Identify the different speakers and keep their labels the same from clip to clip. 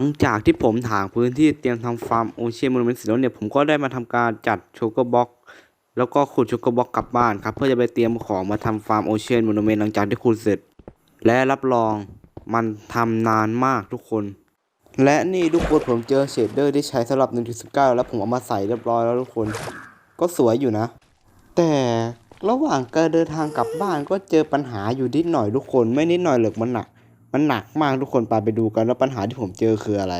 Speaker 1: หลังจากที่ผมถางพื้นที่เตรียมทำฟาร์มโอเชียนโมนูเมนต์เสร็จแล้วเนี่ยผมก็ได้มาทำการจัดโชกบ็อกแล้วก็ขุดโชกบ็อกกลับบ้านครับเพื่อจะไปเตรียมของมาทำฟาร์มโอเชียนโมนูเมนต์หลังจากที่ขุดเสร็จ และรับรองมันทำนานมากทุกคน และนี่ทุกคนผมเจอเชดเดอร์ที่ใช้สำหรับ1.19แล้วผมเอามาใส่เรียบร้อยแล้วทุกคน ก็สวยอยู่นะ แต่ระหว่างการเดินทางกลับบ้านก็เจอปัญหาอยู่นิดหน่อยทุกคน ไม่นิดหน่อยหรอกมันหนัก มันหนักมากทุกคนไปไปดูกันว่าปัญหาที่ผมเจอคืออะไร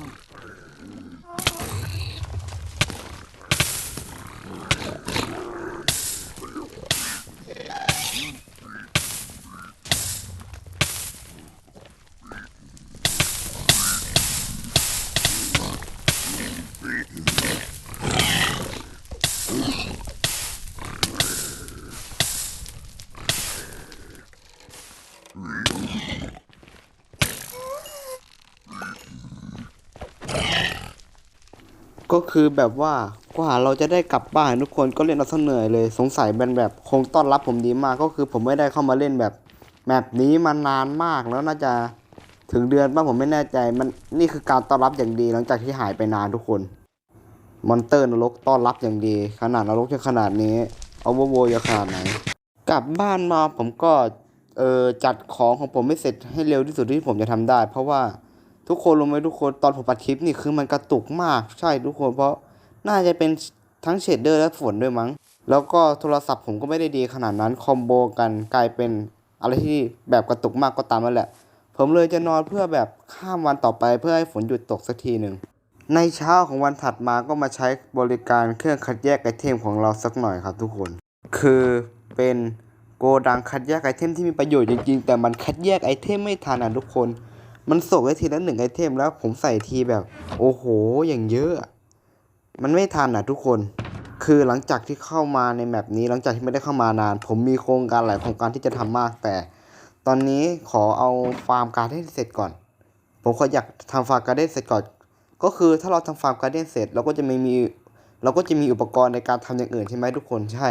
Speaker 1: Yeah. ก็คือแบบว่ากว่าเราจะได้กลับบ้านทุกคนก็เล่นเอาซะเหนื่อยเลยสงสัยเป็นแบบคงต้อนรับผมดีมากก็คือผมไม่ได้เข้ามาเล่นแบบแมปนี้มานานมากแล้วน่าจะถึงเดือนป่ะผมไม่แน่ใจมันนี่คือการต้อนรับอย่างดีหลังจากที่หายไปนานทุกคนมอนเตอร์นรกต้อนรับอย่างดี ขนาดนรกจะขนาดนี้เอาโวจะขนาดไหนกลับบ้านมาผมก็เออจัดของของผมไม่เสร็จให้เร็วที่สุดที่ผมจะทำได้ เพราะว่า ทุกคนรู้ไหมทุกคนตอนผมปัดคลิปนี่คือมันกระตุกมากใช่ทุกคนเพราะน่าจะเป็นทั้งเชดเดอร์และฝนด้วยมั้ง แล้วก็โทรศัพท์ผมก็ไม่ได้ดีขนาดนั้นคอมโบกันกลายเป็นอะไรที่แบบกระตุกมากก็ตามนั่นแหละ ผมเลยจะนอนเพื่อแบบข้ามวันต่อไปเพื่อให้ฝนหยุดตกสักทีหนึ่งในเช้าของวันถัดมาก็มาใช้บริการเครื่องคัดแยกไอเทมของเราสักหน่อยครับทุกคน คือเป็นโกดังคัดแยกไอเทมที่มีประโยชน์จริงๆ แต่มันคัดแยกไอเทมไม่ทันอะทุกคน มันส่งได้ทีละหนึ่งไอเทมแล้วผมใส่ทีแบบ โอ้โห อย่างเยอะ มันไม่ทันอะทุกคน คือหลังจากที่เข้ามาในแมปนี้หลังจากที่ไม่ได้เข้ามานาน ผมมีโครงการหลายโครงการที่จะทำมากแต่ ตอนนี้ขอเอาฟาร์มการ์เด้นเสร็จก่อน ผมขออยากทำฟาร์มการ์เด้นเสร็จก่อน ก็คือถ้าเราทำฟาร์มการ์เด้นเสร็จเราก็จะไม่มี เราก็จะมีอุปกรณ์ในการทำอย่างอื่นใช่ไหมทุกคนใช่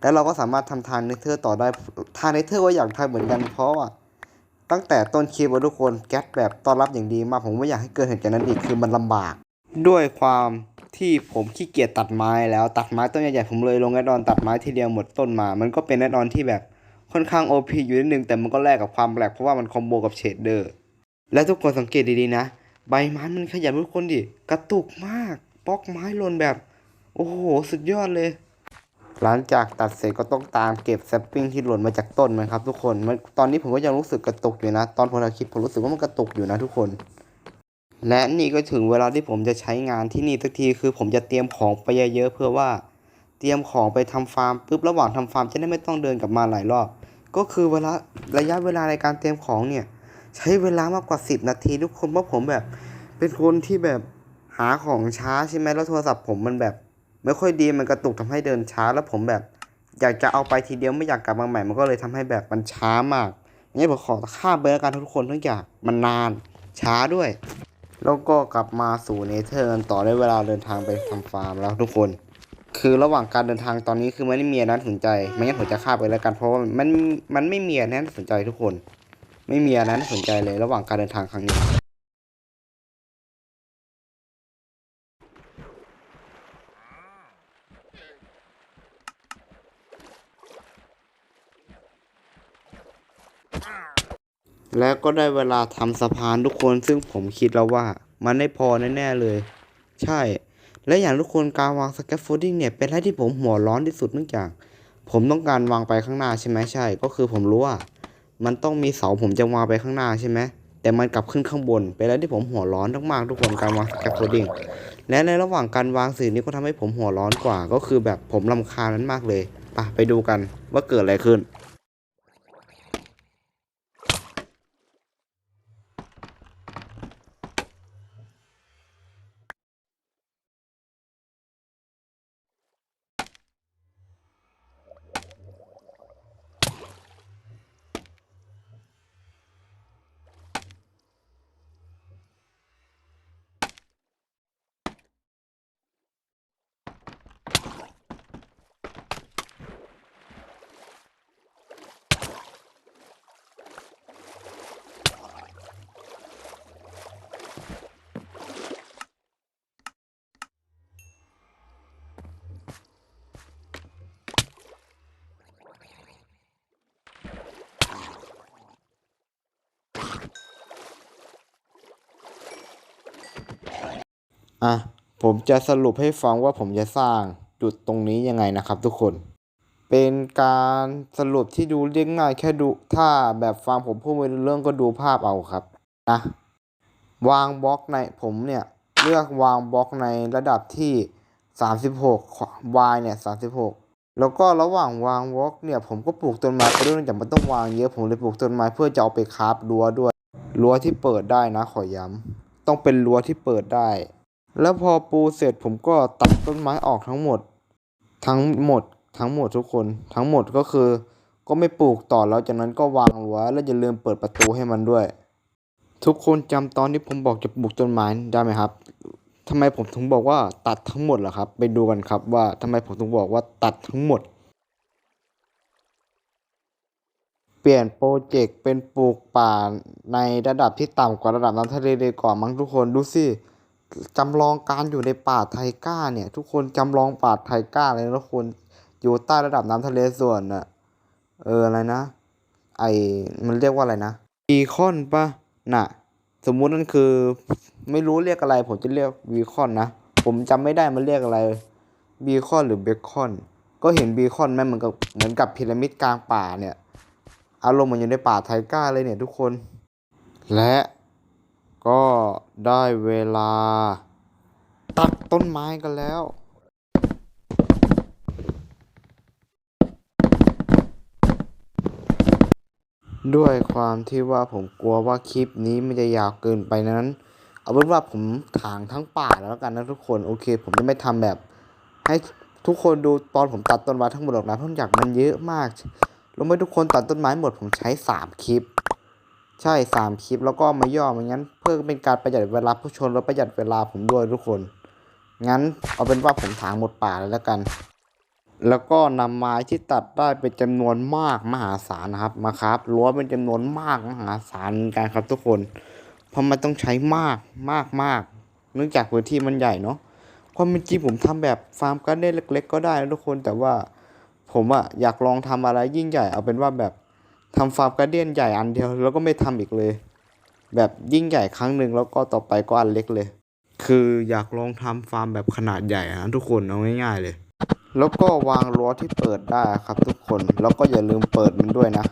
Speaker 1: แล้วเราก็สามารถทำทางเนเธอร์ต่อได้ทางเนเธอร์ก็อยากทำเหมือนกันเพราะว่า ตั้งแต่ต้นคลิปว่าทุกคนแก๊สแบบต้อนรับอย่างดีมากผมไม่อยากให้เกิดเหตุการณ์นั้นอีกคือมันลำบาก ด้วยความที่ผมขี้เกียจตัดไม้แล้วตัดไม้ต้นใหญ่ๆผมเลยลงแอดออนตัดไม้ทีเดียวหมดต้นมา มันก็เป็นแอดออนที่แบบค่อนข้างโอพีอยู่นิดนึงแต่มันก็แลกกับความแปลกเพราะว่ามันคอมโบกับเชดเดอร์ และทุกคนสังเกตดีๆนะ ใบไม้มันขยับทุกคนดิกระตุกมากบล็อกไม้หล่นแบบ โอ้โห สุดยอดเลย หลังจากตัดเสร็จก็ต้องตามเก็บแซปปิ้งที่หล่นมาจากต้นมันครับทุกคนมันตอนนี้ผมก็ยังรู้สึกกระตุกอยู่นะ ตอนผมถ่ายคลิปผมรู้สึกว่ามันกระตุกอยู่นะทุกคน และนี่ก็ถึงเวลาที่ผมจะใช้งานที่นี่สักทีคือผมจะเตรียมของไปเยอะๆเพื่อว่าเตรียมของไปทำฟาร์มปุ๊บระหว่างทำฟาร์มจะได้ไม่ต้องเดินกลับมาหลายรอบ ก็คือเวลาระยะเวลาในการเตรียมของเนี่ยใช้เวลามากกว่า 10 นาทีทุกคนเพราะผมแบบ เป็นคนที่แบบหาของช้าใช่ไหมแล้วโทรศัพท์ผมมันแบบ ไม่ค่อยดีมันกระตุกทำให้เดินช้าแล้วผมแบบ อยากจะเอาไปทีเดียวไม่อยากกลับมาใหม่มันก็เลยทำให้แบบมันช้ามากงั้ผมขอข้ามไปแล้วกันทุกคนทุกอย่างมันนานช้าด้วย แล้วก็กลับมาสู่เนเธอร์กันต่อได้เวลาเดินทางไปทำฟาร์มแล้วทุกคน คือระหว่างการเดินทางตอนนี้คือมันไม่มีอะไรน่าสนใจไม่งั้นผมจะข้าไปแล้วกันเพราะว่ามันมันไม่มีอะไรน่าสนใจทุกคน ไม่มีอะไรน่าสนใจเลยระหว่างการเดินทางครั้งนี้ แล้วก็ได้เวลาทำสะพานทุกคนซึ่งผมคิดแล้วว่า มันไม่พอแน่ๆเลย ใช่ และอย่างทุกคนการวาง scaffolding เนี่ยเป็นอะไรที่ผมหัวร้อนที่สุดเนื่องจาก ผมต้องการวางไปข้างหน้าใช่ไหมใช่ ก็คือผมรู้ว่า มันต้องมีเสาผมจะวางไปข้างหน้าใช่ไหมแต่มันกลับขึ้นข้างบน เป็นอะไรที่ผมหัวร้อนมากๆทุกคนการวาง scaffolding และในระหว่างการวางสิ่งนี้ก็ทำให้ผมหัวร้อนกว่า ก็คือแบบผมลำคาญมันมากเลยไปไปดูกันว่าเกิดอะไรขึ้น อะผมจะสรุปให้ฟังว่าผมจะสร้างจุดตรงนี้ยังไงนะครับทุกคน เป็นการสรุปที่ดูเรียกง่ายแค่ดูถ้าแบบฟังผมพูดไม่รู้เรื่องก็ดูภาพเอาครับนะวางบล็อกในผมเนี่ยเลือกวางบล็อกในระดับที่36 y เนี่ย36 แล้วก็ระหว่างวางบล็อกเนี่ยผมก็ปลูกต้นไม้ไปด้วยเนื่องจากมันต้องวางเยอะผมเลยปลูกต้นไม้เพื่อจะเอาไปคราฟรั้วด้วยรั้วที่เปิดได้นะขอย้ำต้องเป็นรั้วที่เปิดได้ แล้วพอปูเสร็จผมก็ตัดต้นไม้ออกทั้งหมด ทั้งหมด ทั้งหมดทุกคน ทั้งหมดก็คือ ก็ไม่ปลูกต่อแล้วจากนั้นก็วางรั้วแล้วอย่าลืมเปิดประตูให้มันด้วย ทุกคนจำตอนที่ผมบอกจะปลูกต้นไม้ได้ไหมครับทำไมผมถึงบอกว่าตัดทั้งหมดล่ะครับ ไปดูกันครับว่าทำไมผมถึงบอกว่าตัดทั้งหมด เปลี่ยนโปรเจกต์เป็นปลูกป่าในระดับที่ต่ำกว่าระดับน้ำทะเลเลยก่อนมั้งทุกคนดูสิ จำลองการอยู่ในป่าไทก้าเนี่ย ทุกคนจำลองป่าไทก้าเลยนะทุกคนอยู่ใต้ระดับน้ำทะเลส่วนน่ะเอออะไรนะ ไอมันเรียกว่าอะไรนะบีคอนปะน่ะ สมมุตินั่นคือ ไม่รู้เรียกอะไร ผมจะเรียกบีคอนนะ ผมจำไม่ได้มันเรียกอะไรบีคอนหรือเบคอน ก็เห็นบีคอนไหมเหมือนกับเหมือนกับพีระมิดกลางป่าเนี่ย อารมณ์เหมือนอยู่ในป่าไทก้าเลยเนี่ยทุกคน และ ก็ได้เวลา ตัดต้นไม้กันแล้ว ด้วยความที่ว่าผมกลัวว่าคลิปนี้มันจะยาวเกินไปนั้น เอาเป็นว่าผมถางทั้งป่าแล้วกันนะทุกคนโอเค ผมจะไม่ทำแบบ ให้ทุกคนดูตอนผมตัดต้นไม้ทั้งหมดหรอกนะเพราะอยากมันเยอะมากรู้ไหมทุกคนตัดต้นไม้หมดผมใช้สามคลิป ใช่สามคลิปแล้วก็มาย่อมางั้น เพื่อเป็นการประหยัดเวลาผู้ชมและประหยัดเวลาผมด้วยทุกคน งั้นเอาเป็นว่าผมถางหมดป่าเลยแล้วกัน แล้วก็นำไม้ที่ตัดได้เป็นจำนวนมากมหาศาลนะครับมาครับรั้วเป็นจำนวนมากมหาศาลเหมือนกันครับทุกคนเพราะมันต้องใช้มากมากมากเนื่องจากพื้นที่มันใหญ่เนาะความเป็นจริงผมทำแบบฟาร์มการ์เด้นเล็ก ๆ ก็ได้นะทุกคนแต่ว่าผมอะอยากลองทำอะไรยิ่งใหญ่เอาเป็นว่าแบบ ทำฟาร์มการเด้นใหญ่อันเดียวแล้วก็ไม่ทำอีกเลย แบบยิ่งใหญ่ครั้งหนึ่งแล้วก็ต่อไปก็อันเล็กเลย คืออยากลองทำฟาร์มแบบขนาดใหญ่นะทุกคนเอาง่ายๆเลย แล้วก็วางรั้วที่เปิดได้ครับทุกคนแล้วก็อย่าลืมเปิดมันด้วยนะ